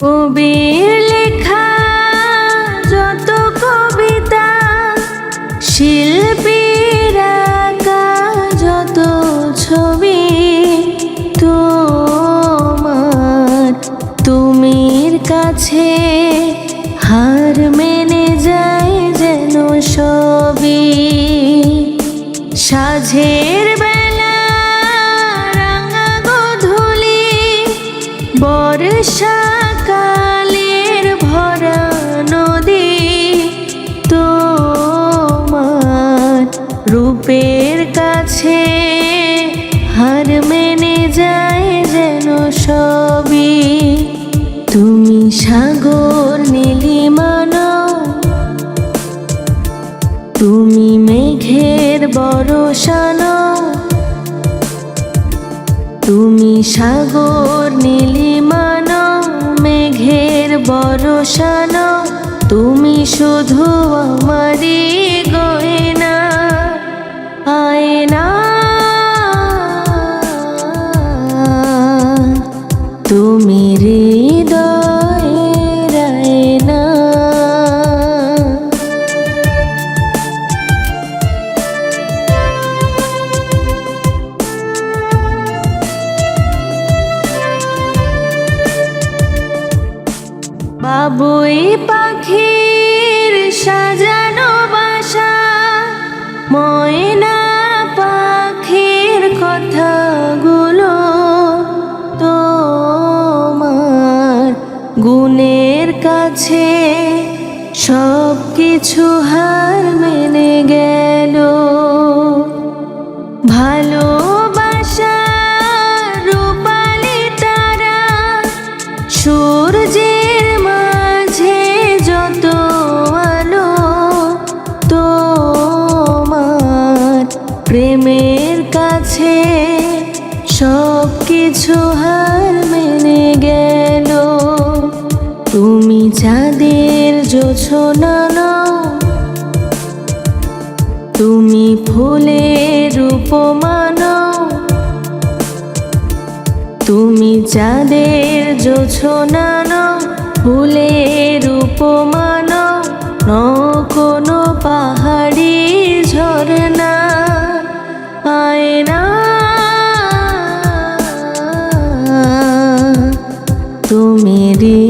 কবির লেখা, যত কবিতা, শিল্পীর আঁকা, যত ছবি, তোমার তুমির কাছে হার মেনে যায় যেন সবই। সাঝের বেলা রাঙা গধূলি বর্ষাকালের সবই তুমি সাগর নীলিমানো তুমি মেঘের বরসানো তুমি সাগর নীলিমানো মেঘের বরসানো তুমি শুধু আমারই বাবুই পাখির সাজানো বাসা ময়না পাখির কথাগুলো কাছে সব কিছু হার মেনে গেল। ভালোবাসা রূপালি তারা সূর্যের মাঝে যত আলো, তোমার প্রেমের কাছে সব কিছু হার মেনে গেল। তুমি চাঁদের জোছনা নাও তুমি ফুলের উপমানো। তুমি চাঁদের জোছনানো ফুলের উপমানো। ন কোনো পাহাড়ি ঝরনা আয়না। তুমি হৃদয়